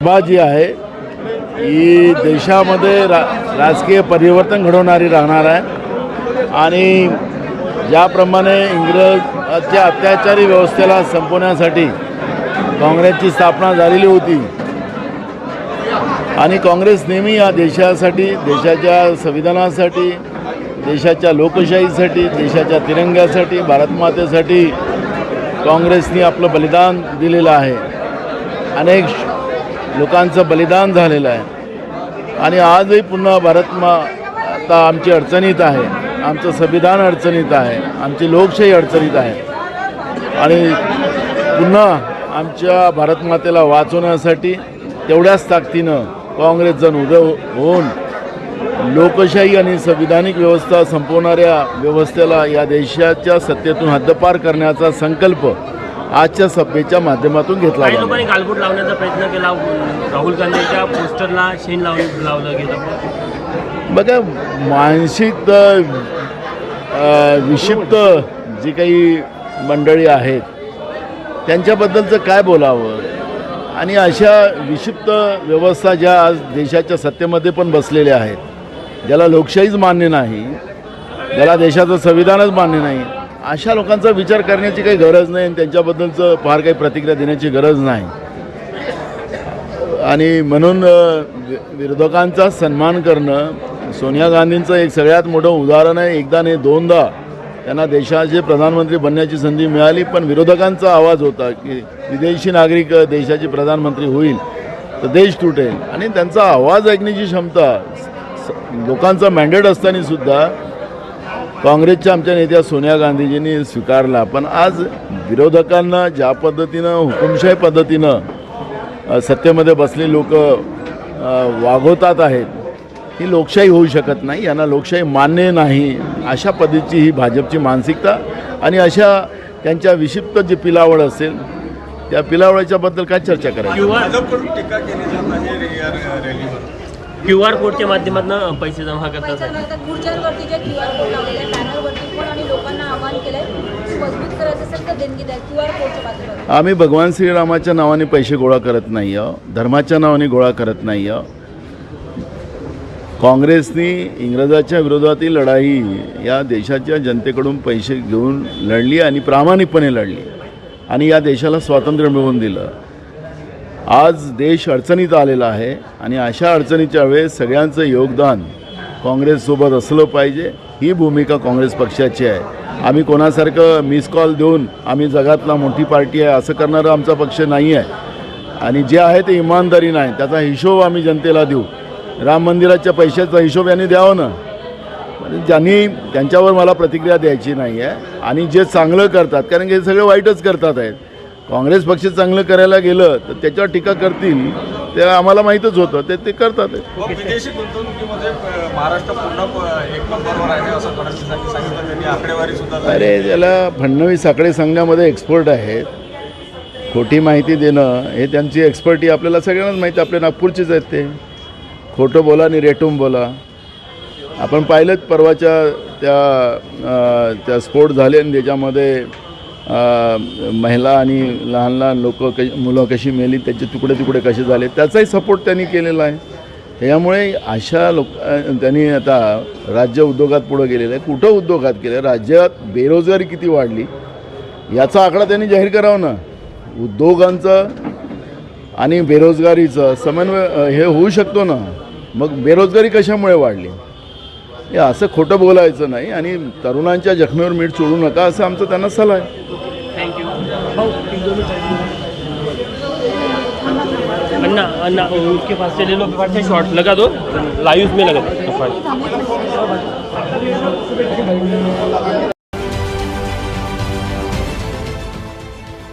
सभा जी आहे. ही देशामध्ये रा राजकीय परिवर्तन घडवणारी राहणार आहे. आणि ज्याप्रमाणे इंग्रजच्या अत्याचारी व्यवस्थेला संपवण्यासाठी काँग्रेसची स्थापना झालेली होती आणि काँग्रेस नेहमी या देशासाठी देशाच्या संविधानासाठी देशाच्या लोकशाहीसाठी देशाच्या तिरंग्यासाठी भारतमातेसाठी काँग्रेसनी आपलं बलिदान दिलेलं आहे. अनेक लोकांचं बलिदान झालेलं आहे. आणि आजही पुन्हा भारत मा आता आमची अडचणीत आहे. आमचं संविधान अडचणीत आहे. आमची लोकशाही अडचणीत आहे. आणि पुन्हा आमच्या भारतमातेला वाचवण्यासाठी तेवढ्याच ताकदीनं काँग्रेसजण उभं होऊन लोकशाही आणि संविधानिक व्यवस्था संपवणाऱ्या व्यवस्थेला या देशाच्या सत्तेतून हद्दपार करण्याचा संकल्प आजच्या सभेच्या माध्यमातून घेतला काही लोकांनी गालबोट लावण्याचा प्रयत्न केला. राहुल गांधीच्या पोस्टरला शेण लावून लावलं गेलं. बघा मानसिक अ, विक्षिप्त जी काही मंडळी आहेत त्यांच्याबद्दलचं काय बोलावं? आणि अशा विक्षिप्त व्यवस्था ज्या आज देशाच्या सत्तेमध्ये पण बसलेल्या आहेत ज्याला लोकशाहीच मान्य नाही ज्याला देशाचं संविधानच मान्य नाही अशा लोकांचा विचार करण्याची काही गरज नाही आणि त्यांच्याबद्दलचं फार काही प्रतिक्रिया देण्याची गरज नाही. आणि म्हणून वि- विरोधकांचा सन्मान करणं सोनिया गांधींचं एक सगळ्यात मोठं उदाहरण आहे. एकदा नाही दोनदा त्यांना देशाचे प्रधानमंत्री बनण्याची संधी मिळाली पण विरोधकांचा आवाज होता की विदेशी नागरिक देशाचे प्रधानमंत्री होईल तर देश तुटेल. आणि त्यांचा आवाज ऐकण्याची क्षमता स- लोकांचा मॅन्डेट असताना सुद्धा काँग्रेसच्या आमच्या नेत्या सोनिया गांधीजींनी स्वीकारला पण आज विरोधकांना ज्या पद्धतीनं हुकुमशाही पद्धतीनं सत्तेमध्ये बसले लोक वागवतात आहेत ही लोकशाही होऊ शकत नाही यांना लोकशाही मान्य नाही अशा पद्धतीची ही भाजपची मानसिकता आणि अशा त्यांच्या विशिप्त जी पिलावळ असेल त्या पिलावळाच्याबद्दल काय चर्चा करायची? क्यू आर कोडच्या माध्यमातून पैसे जमा पैसा करतात खुर्च्यांवरती जे क्यू आर कोड लावलेले आहे बॅनरवरती पण आणि लोकांना आवाहन केलंय मजबूत करायचं असेल तर देणगी द्या क्यू आर कोडच्या माध्यमातून. आम्ही भगवान श्रीरामाच्या नावाने पैसे गोळा करत नाही आहो धर्माच्या नावाने गोळा करत नाही आहो काँग्रेसनी इंग्रजाच्या विरोधातील लढाई या देशाच्या जनतेकडून पैसे घेऊन लढली आणि प्रामाणिकपणे लढली. आणि या देशाला स्वातंत्र्य मिळवून दिलं. आज देश अडचणीत आलेला आहे आणि अशा अडचणीच्या वेळेस सगळ्यांचं योगदान काँग्रेससोबत असलं पाहिजे. ही भूमिका काँग्रेस पक्षाची आहे. आम्ही कोणासारखं मिस कॉल देऊन आम्ही जगातला मोठी पार्टी आहे असं करणारा आमचा पक्ष नाही आहे. आणि जे आहे ते इमानदारी नाही. त्याचा हिशोब आम्ही जनतेला देऊ. राम मंदिराच्या पैशाचा हिशोब यांनी द्यावं ना? म्हणजे ज्यांनी त्यांच्यावर मला प्रतिक्रिया द्यायची नाही आहे आणि जे चांगलं करतात कारण की हे सगळे वाईटच करतात आहेत. काँग्रेस पक्ष चांगलं करायला गेलं तर त्याच्यावर टीका करतील ते आम्हाला माहीतच होतं ते ते करतात. विदेशी गुंतवणुकीमध्ये महाराष्ट्र पूर्ण एक नंबरवर आहे असं फडणवीसांनी सांगितलं त्यांनी आकडेवारी सुद्धा. अरे त्याला फडणवीस साखळे संघामध्ये एक्सपर्ट आहेत. खोटी माहिती देणं हे त्यांची एक्सपर्टी आपल्याला सगळ्यांनाच माहिती आपल्या नागपूरचीच आहेत ते. खोटं बोला आणि रेटून बोला. आपण पाहिलंच परवाच्या त्या त्या स्फोट झाले आणि त्याच्यामध्ये महिला आणि लहान लहान लोक क मुलं कशी मेली त्याचे तुकडे तुकडे कसे झाले त्याचाही सपोर्ट त्यांनी केलेला आहे. त्यामुळे अशा लोक त्यांनी आता राज्य उद्योगात पुढं गेलेलं आहे. कुठं उद्योगात केलं राज्यात बेरोजगारी किती वाढली? याचा आकडा त्यांनी जाहीर करावा ना. उद्योगांचं आणि बेरोजगारीचं समन्वय हे होऊ शकतो ना. मग बेरोजगारी कशामुळे वाढली? हे असं खोटं बोलायचं नाही आणि तरुणांच्या जखमेवर मीठ सोडू नका असं आमचं त्यांना सल्ला आहे. थँक्यू अन्ना अन्ना उसके पास से ले लो पास से शॉर्ट लगा दो. लाइव में लगा दो.